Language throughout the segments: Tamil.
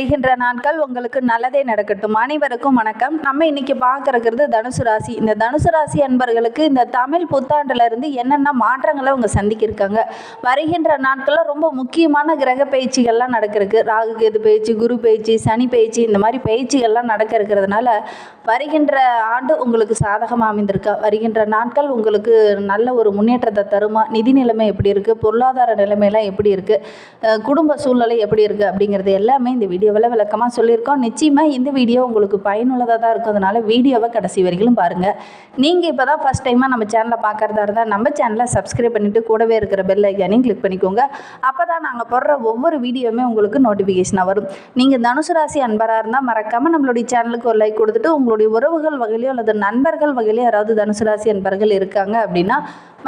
வருகின்ற நாட்கள் உங்களுக்கு நல்லதே நடக்கட்டும். அனைவருக்கும் வணக்கம். நம்ம இன்னைக்கு பார்க்கறது தனுசு ராசி. இந்த தனுசு ராசி அன்பர்களுக்கு இந்த தமிழ் புத்தாண்டுல இருந்து என்னென்ன மாற்றங்களை அவங்க சந்திக்கிருக்காங்க? வருகின்ற நாட்களில் ரொம்ப முக்கியமான கிரக பயிற்சிகள்லாம் நடக்கிறதுக்கு ராகு கேது பயிற்சி குரு பயிற்சி சனி பயிற்சி இந்த மாதிரி பயிற்சிகள்லாம் நடக்க இருக்கிறதுனால வருகின்ற ஆண்டு உங்களுக்கு சாதகமாக அமைந்திருக்கா? வருகின்ற நாட்கள் உங்களுக்கு நல்ல ஒரு முன்னேற்றத்தை தருமா? நிதி நிலைமை எப்படி இருக்குது பொருளாதார நிலைமையெல்லாம் எப்படி இருக்குது குடும்ப சூழ்நிலை எப்படி இருக்குது அப்படிங்கிறது எல்லாமே இந்த வீடியோவில் விளக்கமாக சொல்லியிருக்கோம். நிச்சயமாக இந்த வீடியோ உங்களுக்கு பயனுள்ளதாக தான் இருக்கும். அதனால வீடியோவை கடைசி வரைக்கும் பாருங்கள் நீங்கள் இப்போ தான் ஃபஸ்ட் டைமாக நம்ம சேனலை பார்க்குறதா இருந்தால் நம்ம சேனலை சப்ஸ்கிரைப் பண்ணிவிட்டு கூடவே இருக்கிற பெல் ஐக்கானையும் கிளிக் பண்ணிக்கோங்க. அப்போ தான் நாங்கள் போடுற ஒவ்வொரு வீடியோவுமே உங்களுக்கு நோட்டிஃபிகேஷனாக வரும். நீங்கள் தனுசு ராசி அன்பராக இருந்தால் மறக்காமல் நம்மளுடைய சேனலுக்கு ஒரு லைக் கொடுத்துட்டு உங்களுடைய உறவுகள் வகையிலையோ அல்லது நண்பர்கள் வகையிலையோ யாராவது தனுசு ராசி அன்பர்கள் இருக்காங்க அப்படின்னா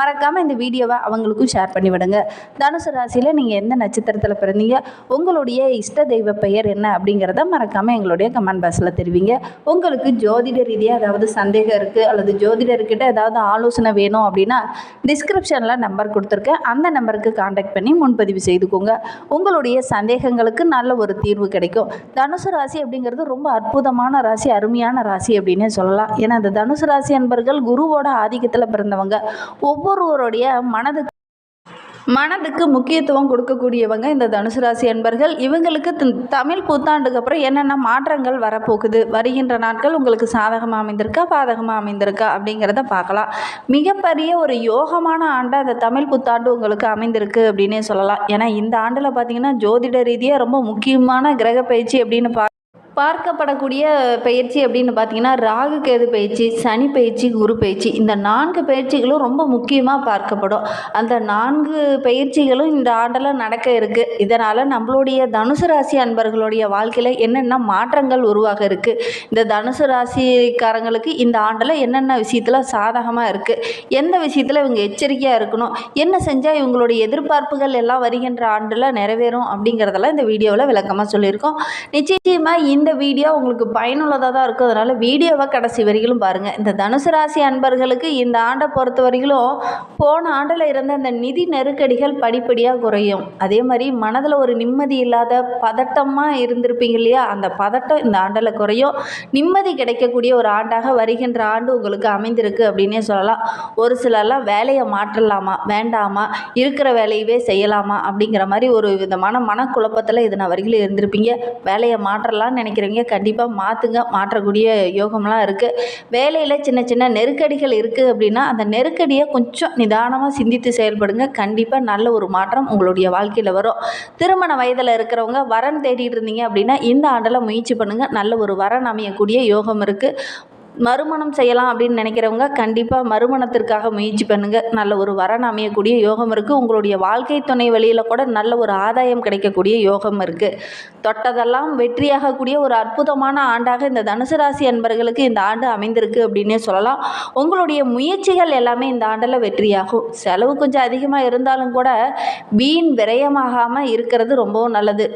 மறக்காமல் இந்த வீடியோவை அவங்களுக்கும் ஷேர் பண்ணி விடுங்க. தனுசு ராசியில் நீங்கள் எந்த நட்சத்திரத்தில் பிறந்தீங்க? உங்களுடைய இஷ்ட தெய்வ பெயர் என்ன அப்படிங்கிறத மறக்காமல் எங்களுடைய கமெண்ட் பாக்ஸில் தெரிவிங்க. உங்களுக்கு ஜோதிட ரீதியாக ஏதாவது சந்தேகம் இருக்குது அல்லது ஜோதிடர்கிட்ட ஏதாவது ஆலோசனை வேணும் அப்படின்னா டிஸ்கிரிப்ஷனில் நம்பர் கொடுத்துருக்கேன். அந்த நம்பருக்கு காண்டாக்ட் பண்ணி முன்பதிவு செய்துக்கோங்க. உங்களுடைய சந்தேகங்களுக்கு நல்ல ஒரு தீர்வு கிடைக்கும். தனுசு ராசி அப்படிங்கிறது ரொம்ப அற்புதமான ராசி அருமையான ராசி அப்படின்னே சொல்லலாம். ஏன்னா அந்த தனுசு ராசி அன்பர்கள் குருவோட ஆதிக்கத்தில் பிறந்தவங்க. ஒவ்வொருவருடைய மனதுக்கு மனதுக்கு முக்கியத்துவம் கொடுக்கக்கூடியவங்க இந்த தனுசு ராசி அன்பர்கள். இவங்களுக்கு தமிழ் புத்தாண்டுக்கு அப்புறம் என்னென்ன மாற்றங்கள் வரப்போகுது? வருகின்ற நாட்கள் உங்களுக்கு சாதகமாக அமைந்திருக்கா? பாதகமாக அமைந்திருக்கா? அப்படிங்கிறத பார்க்கலாம். மிகப்பெரிய ஒரு யோகமான ஆண்டாக அந்த தமிழ் புத்தாண்டு உங்களுக்கு அமைந்திருக்கு அப்படின்னே சொல்லலாம். ஏன்னா இந்த ஆண்டில் பார்த்தீங்கன்னா ஜோதிட ரீதியாக ரொம்ப முக்கியமான கிரக பயிற்சி அப்படின்னு பா பார்க்கப்படக்கூடிய பயிற்சி அப்படின்னு பார்த்தீங்கன்னா ராகு கேது பயிற்சி சனி பயிற்சி குரு பயிற்சி. இந்த நான்கு பயிற்சிகளும் ரொம்ப முக்கியமாக பார்க்கப்படும். அந்த நான்கு பயிற்சிகளும் இந்த ஆண்டில் நடக்க இருக்குது இதனால் நம்மளுடைய தனுசு ராசி அன்பர்களுடைய வாழ்க்கையில் என்னென்ன மாற்றங்கள் உருவாக இருக்குது இந்த தனுசு ராசிக்காரங்களுக்கு இந்த ஆண்டில் என்னென்ன விஷயத்தில் சாதகமாக இருக்குது எந்த விஷயத்தில் இவங்க எச்சரிக்கையாக இருக்கணும்? என்ன செஞ்சால் இவங்களுடைய எதிர்பார்ப்புகள் எல்லாம் வருகின்ற ஆண்டில் நிறைவேறும் அப்படிங்கிறதெல்லாம் இந்த வீடியோவில் விளக்கமாக சொல்லியிருக்கோம். நிச்சயமாக இந்த வீடியோ உங்களுக்கு பயனுள்ளதாக தான் இருக்கும். அதனால் வீடியோவை கடைசி வரையிலும் பாருங்கள் இந்த தனுசு ராசி அன்பர்களுக்கு இந்த ஆண்டை பொறுத்த வரையிலும் போன ஆண்டில் இருந்த அந்த நிதி நெருக்கடிகள் படிப்படியாக குறையும். அதே மாதிரி மனதில் ஒரு நிம்மதி இல்லாத பதட்டமாக இருந்திருப்பீங்க இல்லையா? அந்த பதட்டம் இந்த ஆண்டில் குறையும். நிம்மதி கிடைக்கக்கூடிய ஒரு ஆண்டாக வருகின்ற ஆண்டு உங்களுக்கு அமைந்திருக்கு அப்படின்னே சொல்லலாம். ஒரு சிலர்லாம் வேலையை மாற்றலாமா வேண்டாமா இருக்கிற வேலையவே செய்யலாமா அப்படிங்கிற மாதிரி ஒரு விதமான மனக்குழப்பத்தில் இது நான் வரையிலும் இருந்திருப்பீங்க. வேலையை மாற்றலாம்னு நினைக்கிறவங்க கண்டிப்பாக மாற்றுங்க மாற்றக்கூடிய யோகம்லாம் இருக்குது வேலையில் சின்ன சின்ன நெருக்கடிகள் இருக்குது அப்படின்னா அந்த நெருக்கடியை கொஞ்சம் நிதானமாக சிந்தித்து செயல்படுங்க. கண்டிப்பாக நல்ல ஒரு மாற்றம் உங்களுடைய வாழ்க்கையில் வரும். திருமண வயதில் இருக்கிறவங்க வரன் தேடிட்டு இருந்தீங்க அப்படின்னா இந்த ஆண்டில் முயற்சி பண்ணுங்கள் நல்ல ஒரு வரன் அமையக்கூடிய யோகம் இருக்குது மறுமணம் செய்யலாம் அப்படின்னு நினைக்கிறவங்க கண்டிப்பாக மறுமணத்திற்காக முயற்சி பண்ணுங்கள் நல்ல ஒரு வரன் அமையக்கூடிய யோகம் இருக்குது உங்களுடைய வாழ்க்கை துணை வழியில் கூட நல்ல ஒரு ஆதாயம் கிடைக்கக்கூடிய யோகம் இருக்குது தொட்டதெல்லாம் வெற்றியாகக்கூடிய ஒரு அற்புதமான ஆண்டாக இந்த தனுசு ராசி அன்பர்களுக்கு இந்த ஆண்டு அமைந்திருக்கு அப்படின்னே சொல்லலாம். உங்களுடைய முயற்சிகள் எல்லாமே இந்த ஆண்டில் வெற்றியாகும். செலவு கொஞ்சம் அதிகமாக இருந்தாலும் கூட வீண் விரயமாகாமல் இருக்கிறது ரொம்பவும் நல்லது.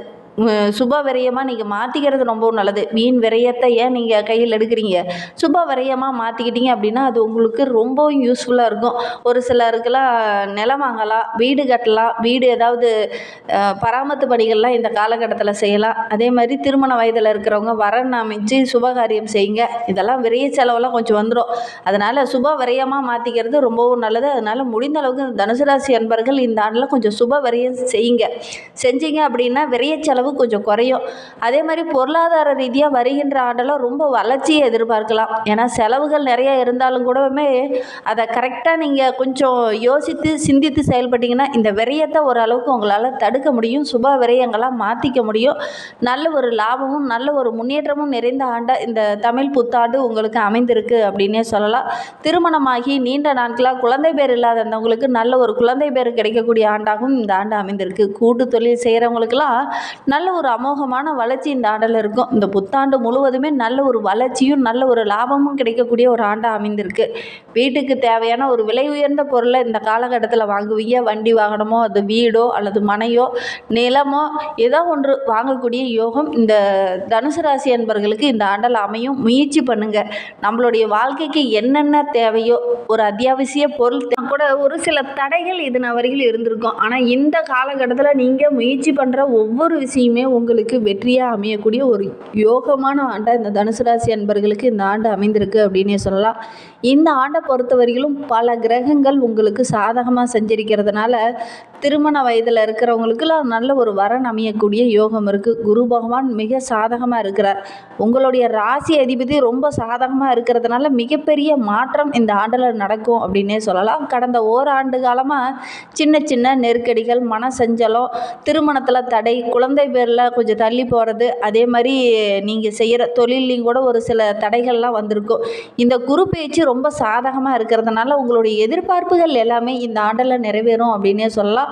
சுப விரயமாக நீங்கள் மாற்றிக்கிறது ரொம்பவும் நல்லது. வீண் விரயத்தை ஏன் நீங்கள் கையில் எடுக்கிறீங்க? சுப விரயமாக மாற்றிக்கிட்டீங்க அப்படின்னா அது உங்களுக்கு ரொம்பவும் யூஸ்ஃபுல்லாக இருக்கும். ஒரு சிலருக்கெல்லாம் நிலம் வாங்கலாம் வீடு கட்டலாம் வீடு ஏதாவது பராமத்து பணிகள்லாம் இந்த காலகட்டத்தில் செய்யலாம். அதே மாதிரி திருமண வயதில் இருக்கிறவங்க வரன் அமைச்சு சுபகாரியம் செய்யுங்க. இதெல்லாம் விரைய செலவெல்லாம் கொஞ்சம் வந்துடும் அதனால் சுப விரயமாக மாற்றிக்கிறது ரொம்பவும் நல்லது. அதனால் முடிந்த அளவுக்கு தனுசு ராசி அன்பர்கள் இந்த ஆண்டில் கொஞ்சம் சுப விரயம் செய்யுங்க. செஞ்சீங்க அப்படின்னா விரைய செலவு கொஞ்சம் குறையும். அதே மாதிரி பொருளாதார ரீதியாக வருகின்ற ஆண்டெல்லாம் ரொம்ப வளர்ச்சியை எதிர்பார்க்கலாம். ஏன்னா செலவுகள் நிறைய இருந்தாலும் கூடவுமே அதை கரெக்டாக நீங்கள் கொஞ்சம் யோசித்து சிந்தித்து செயல்பட்டீங்கன்னா இந்த விரயத்தை ஓரளவுக்கு உங்களால் தடுக்க முடியும். சுப விரயங்களாக மாற்றிக்க முடியும். நல்ல ஒரு லாபமும் நல்ல ஒரு முன்னேற்றமும் நிறைந்த ஆண்டாக இந்த தமிழ் புத்தாண்டு உங்களுக்கு அமைந்திருக்கு அப்படின்னே சொல்லலாம். திருமணமாகி நீண்ட நாட்களாக குழந்தை பேர் இல்லாதவங்களுக்கு நல்ல ஒரு குழந்தை பேர் கிடைக்கக்கூடிய ஆண்டாகவும் இந்த ஆண்டு அமைந்திருக்கு. கூட்டு தொழில் செய்கிறவங்களுக்கெல்லாம் நல்ல ஒரு அமோகமான வளர்ச்சி இந்த ஆண்டில் இருக்கும். இந்த புத்தாண்டு முழுவதுமே நல்ல ஒரு வளர்ச்சியும் நல்ல ஒரு லாபமும் கிடைக்கக்கூடிய ஒரு ஆண்டாக அமைந்திருக்கு. வீட்டுக்கு தேவையான ஒரு விலை உயர்ந்த பொருளை இந்த காலகட்டத்தில் வாங்குவீங்க. வண்டி வாகனமோ அது வீடோ அல்லது மனையோ நிலமோ ஏதோ ஒன்று வாங்கக்கூடிய யோகம் இந்த தனுசு ராசி என்பர்களுக்கு இந்த ஆண்டில் அமையும். முயற்சி பண்ணுங்க. நம்மளுடைய வாழ்க்கைக்கு என்னென்ன தேவையோ ஒரு அத்தியாவசிய பொருள் கூட ஒரு சில தடைகள் இது வரையில் இருந்திருக்கும். ஆனால் இந்த காலகட்டத்தில் நீங்கள் முயற்சி பண்ணுற ஒவ்வொரு விஷயம் விஷயமே உங்களுக்கு வெற்றியாக அமையக்கூடிய ஒரு யோகமான ஆண்டாக இந்த தனுசு ராசி அன்பர்களுக்கு இந்த ஆண்டு அமைந்திருக்கு அப்படின்னே சொல்லலாம். இந்த ஆண்டை பொறுத்தவரையிலும் பல கிரகங்கள் உங்களுக்கு சாதகமாக செஞ்சிருக்கிறதுனால திருமண வயதில் இருக்கிறவங்களுக்குலாம் நல்ல ஒரு வரன் அமையக்கூடிய யோகம் இருக்குது குரு பகவான் மிக சாதகமாக இருக்கிறார். உங்களுடைய ராசி அதிபதி ரொம்ப சாதகமாக இருக்கிறதுனால மிகப்பெரிய மாற்றம் இந்த ஆண்டில் நடக்கும் அப்படின்னே சொல்லலாம். கடந்த ஓராண்டு காலமாக சின்ன சின்ன நெருக்கடிகள் மன சஞ்சலம் திருமணத்தில் தடை குழந்தை பேரில் கொஞ்சம் தள்ளி போகிறது அதே மாதிரி நீங்கள் செய்கிற தொழிலையும் கூட ஒரு சில தடைகள்லாம் வந்திருக்கும். இந்த குரு பேச்சு ரொம்ப ரொம்ப சாதகமாக இருக்கிறதுனால உங்களுடைய எதிர்பார்ப்புகள் எல்லாமே இந்த ஆண்டில் நிறைவேறும் அப்படின்னே சொல்லலாம்.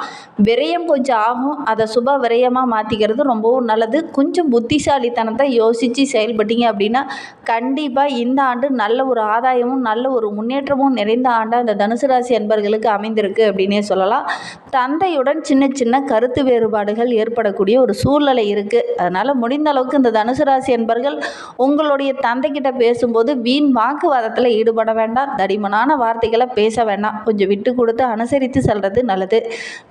விரயம் கொஞ்சம் ஆகும். அதை சுப விரயமாக மாற்றிக்கிறது ரொம்பவும் நல்லது. கொஞ்சம் புத்திசாலித்தனத்தை யோசித்து செயல்பட்டீங்க அப்படின்னா கண்டிப்பாக இந்த ஆண்டு நல்ல ஒரு ஆதாயமும் நல்ல ஒரு முன்னேற்றமும் நிறைந்த ஆண்டாக இந்த தனுசு ராசி அன்பர்களுக்கு அமைந்திருக்கு அப்படின்னே சொல்லலாம். தந்தையுடன் சின்ன சின்ன கருத்து வேறுபாடுகள் ஏற்படக்கூடிய ஒரு சூழ்நிலை இருக்குது அதனால் முடிந்த அளவுக்கு இந்த தனுசு ராசி என்பர்கள் உங்களுடைய தந்தைக்கிட்ட பேசும்போது வீண் வாக்குவாதத்தில் ஈடுபட வேண்டாம். தடிமனான வார்த்தைகளை பேச வேண்டாம். கொஞ்சம் விட்டு கொடுத்து அனுசரித்து செல்வது நல்லது.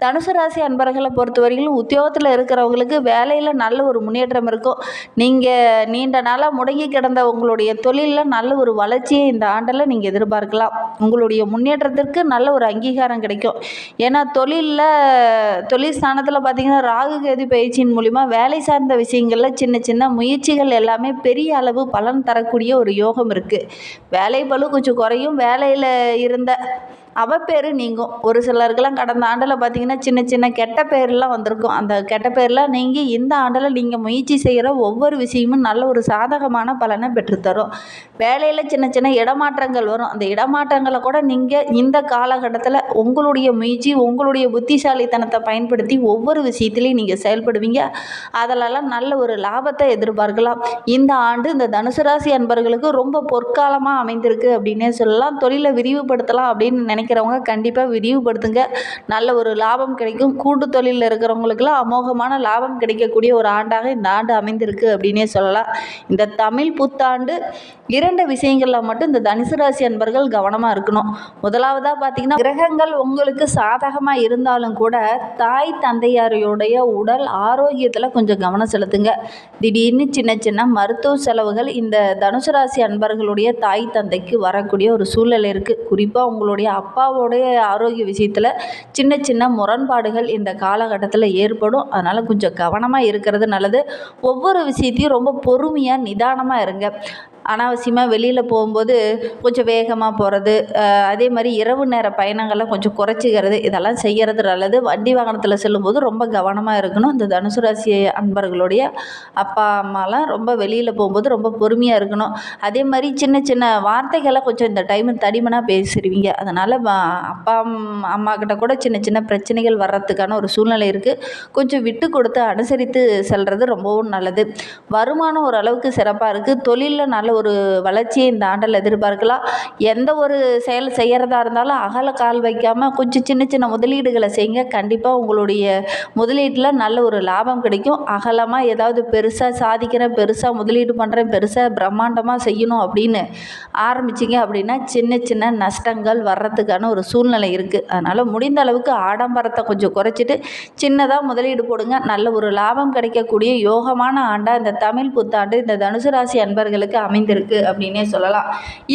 தனுசு ராசி அன்பர்களை பொறுத்தவரையிலும் உத்தியோகத்தில் இருக்கிறவங்களுக்கு வேலையில் நல்ல ஒரு முன்னேற்றம் இருக்கும். நீங்கள் நீண்ட நாளாக முடங்கி கிடந்த உங்களுடைய தொழிலில் நல்ல ஒரு வளர்ச்சியை இந்த ஆண்டில் நீங்கள் எதிர்பார்க்கலாம். உங்களுடைய முன்னேற்றத்திற்கு நல்ல ஒரு அங்கீகாரம் கிடைக்கும். ஏன்னா தொழிலில் தொழில் ஸ்தானத்தில் பார்த்தீங்கன்னா ராகு கேது பயிற்சியின் மூலிமா வேலை சார்ந்த விஷயங்களில் சின்ன சின்ன முயற்சிகள் எல்லாமே பெரிய அளவு பலன் தரக்கூடிய ஒரு யோகம் இருக்குது வேலை பளு கொஞ்சம் குறையும். வேலையில் இருந்த அவப்பேறு நீங்கும். ஒரு சிலருக்கெல்லாம் கடந்த ஆண்டில் பார்த்தீங்கன்னா சின்ன சின்ன கெட்ட பேர்லாம் வந்திருக்கும். அந்த கெட்ட பேர்லாம் நீங்கி இந்த ஆண்டில் நீங்கள் முயற்சி செய்கிற ஒவ்வொரு விஷயமும் நல்ல ஒரு சாதகமான பலனை பெற்றுத்தரும். வேலையில் சின்ன சின்ன இடமாற்றங்கள் வரும். அந்த இடமாற்றங்களை கூட நீங்கள் இந்த காலகட்டத்தில் உங்களுடைய முயற்சி உங்களுடைய புத்திசாலித்தனத்தை பயன்படுத்தி ஒவ்வொரு விஷயத்துலையும் நீங்கள் செயல்படுவீங்க. அதிலெல்லாம் நல்ல ஒரு லாபத்தை எதிர்பார்க்கலாம். இந்த ஆண்டு இந்த தனுசு ராசி அன்பர்களுக்கு ரொம்ப பொற்காலமாக அமைந்திருக்கு அப்படின்னே சொல்லலாம். தொழிலை விரிவுபடுத்தலாம் அப்படின்னு நினைக்கிறவங்க கண்டிப்பாக விரிவுபடுத்துங்க. நல்ல ஒரு லாபம் கிடைக்கும். கூட்டு தொழிலில் இருக்கிறவங்களுக்குலாம் அமோகமான லாபம் கிடைக்கக்கூடிய ஒரு ஆண்டாக இந்த ஆண்டு அமைந்திருக்கு அப்படின்னே சொல்லலாம். இந்த தமிழ் புத்தாண்டு இரண்டு விஷயங்களில் மட்டும் இந்த தனுசு ராசி அன்பர்கள் கவனமாக இருக்கணும். முதலாவதாக பார்த்தீங்கன்னா கிரகங்கள் உங்களுக்கு சாதகமாக இருந்தாலும் கூட தாய் தந்தையாரையுடைய உடல் ஆரோக்கியத்தில் கொஞ்சம் கவனம் செலுத்துங்க. திடீர்னு சின்ன சின்ன மருத்துவ செலவுகள் இந்த தனுசு ராசி அன்பர்களுடைய தாய் தந்தைக்கு வரக்கூடிய ஒரு சூழ்நிலை இருக்குது குறிப்பாக உங்களுடைய அப்பாவோடைய ஆரோக்கிய விஷயத்தில் சின்ன சின்ன முரண்பாடுகள் இந்த காலகட்டத்தில் ஏற்படும். அதனால் கொஞ்சம் கவனமாக இருக்கிறது நல்லது. ஒவ்வொரு விஷயத்தையும் ரொம்ப பொறுமையாக நிதானமாக இருங்க. அனாவசியமாக வெளியில் போகும்போது கொஞ்சம் வேகமாக போகிறது அதே மாதிரி இரவு நேர பயணங்களை கொஞ்சம் குறைச்சிக்கிறது இதெல்லாம் செய்கிறது நல்லது. வண்டி வாகனத்தில் செல்லும்போது ரொம்ப கவனமாக இருக்கணும். இந்த தனுசு ராசி அன்பர்களுடைய அப்பா அம்மாலாம் ரொம்ப வெளியில் போகும்போது ரொம்ப பொறுமையாக இருக்கணும். அதே மாதிரி சின்ன சின்ன வார்த்தைகளை கொஞ்சம் இந்த டைம் தடிமனாக பேசிடுவீங்க அதனால் அப்பா அம்மா கிட்ட கூட சின்ன சின்ன பிரச்சனைகள் வர்றதுக்கான ஒரு சூழ்நிலை இருக்குது கொஞ்சம் விட்டு கொடுத்து அனுசரித்து செல்வது ரொம்பவும் நல்லது. வருமானம் ஓரளவுக்கு சிறப்பாக இருக்குது தொழிலில் நல்ல ஒரு வளர்ச்சியை இந்த ஆண்டில் எதிர்பார்க்கலாம். எந்த ஒரு செயல் செய்கிறதா இருந்தாலும் அகல கால் வைக்காமல் கொஞ்சம் சின்ன சின்ன முதலீடுகளை செய்யுங்க. கண்டிப்பாக உங்களுடைய முதலீட்டில் நல்ல ஒரு லாபம் கிடைக்கும். அகலமாக ஏதாவது பெருசாக சாதிக்கிறேன் பெருசாக முதலீடு பண்ணுறேன் பெருசாக பிரம்மாண்டமாக செய்யணும் அப்படின்னு ஆரம்பிச்சிங்க அப்படின்னா சின்ன சின்ன நஷ்டங்கள் வர்றதுக்கான ஒரு சூழ்நிலை இருக்குது அதனால் முடிந்த அளவுக்கு ஆடம்பரத்தை கொஞ்சம் குறைச்சிட்டு சின்னதாக முதலீடு போடுங்க. நல்ல ஒரு லாபம் கிடைக்கக்கூடிய யோகமான ஆண்டாக இந்த தமிழ் புத்தாண்டு இந்த தனுசு ராசி அன்பர்களுக்கு அமைந்திருக்கு அப்படின்னே சொல்லலாம்.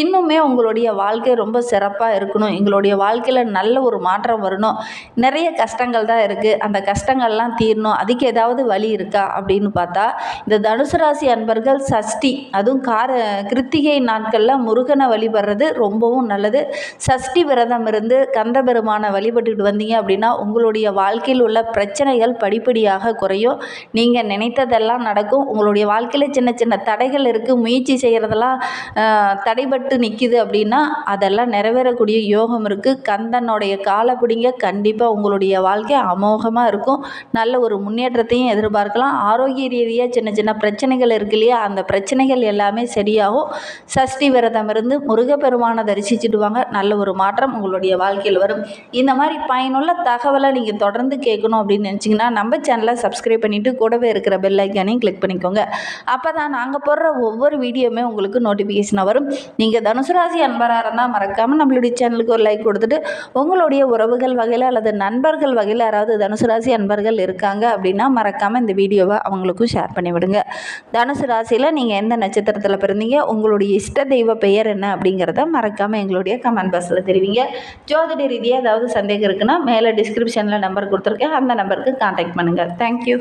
இன்னுமே உங்களுடைய வாழ்க்கை ரொம்ப சிறப்பாக இருக்கணும். எங்களுடைய வாழ்க்கையில் நல்ல ஒரு மாற்றம் வரணும். நிறைய கஷ்டங்கள் தான் இருக்குது அந்த கஷ்டங்கள்லாம் தீரணும். அதுக்கு ஏதாவது வழி இருக்கா அப்படின்னு பார்த்தா இந்த தனுசு ராசி அன்பர்கள் சஷ்டி அதுவும் கார கிருத்திகை நாட்களில் முருகனை வழிபடுறது ரொம்பவும் நல்லது. சஷ்டி விரதம் இருந்து கந்த பெருமானை வழிபட்டுட்டு வந்தீங்க அப்படின்னா உங்களுடைய வாழ்க்கையில் உள்ள பிரச்சனைகள் படிப்படியாக குறையும். நீங்கள் நினைத்ததெல்லாம் நடக்கும். உங்களுடைய வாழ்க்கையில் சின்ன சின்ன தடைகள் இருக்குது முயற்சி செய்ய செய்கிறதெல்லாம் தடைபட்டு நிற்கிது அப்படின்னா அதெல்லாம் நிறைவேறக்கூடிய யோகம் இருக்குது கந்தனுடைய காலை பிடிங்க. கண்டிப்பாக உங்களுடைய வாழ்க்கை அமோகமாக இருக்கும். நல்ல ஒரு முன்னேற்றத்தையும் எதிர்பார்க்கலாம். ஆரோக்கிய ரீதியாக சின்ன சின்ன பிரச்சனைகள் இருக்கு இல்லையா? அந்த பிரச்சனைகள் எல்லாமே சரியாகும். சஷ்டி விரதம் இருந்து முருகப்பெருமானை தரிசிச்சுட்டு வாங்க. நல்ல ஒரு மாற்றம் உங்களுடைய வாழ்க்கையில் வரும். இந்த மாதிரி பயனுள்ள தகவலை நீங்கள் தொடர்ந்து கேட்கணும் அப்படின்னு நினச்சிங்கன்னா நம்ம சேனலை சப்ஸ்கிரைப் பண்ணிவிட்டு கூடவே இருக்கிற பெல் ஐக்கானையும் கிளிக் பண்ணிக்கோங்க. அப்போ தான் நாங்கள் போடுற ஒவ்வொரு வீடியோவுமே உங்களுக்கு நோட்டிஃபிகேஷனாக வரும். நீங்கள் தனுசு ராசி அன்பராக இருந்தால் மறக்காமல் நம்மளுடைய சேனலுக்கு ஒரு லைக் கொடுத்துட்டு உங்களுடைய உறவுகள் வகையில் அல்லது நண்பர்கள் வகையில் யாராவது தனுசு ராசி அன்பர்கள் இருக்காங்க அப்படின்னா மறக்காமல் இந்த வீடியோவை அவங்களுக்கும் ஷேர் பண்ணி விடுங்க தனுசு ராசியில் நீங்கள் எந்த நட்சத்திரத்தில் பிறந்தீங்க உங்களுடைய இஷ்ட தெய்வ பெயர் என்ன அப்படிங்கிறத மறக்காமல் எங்களுடைய கமெண்ட் பாக்ஸில் தெரிவிங்க. ஜோதிட ரீதியாக ஏதாவது சந்தேகம் இருக்குன்னா மேலே டிஸ்கிரிப்ஷனில் நம்பர் கொடுத்துருக்கேன். அந்த நம்பருக்கு காண்டாக்ட் பண்ணுங்கள் தேங்க்யூ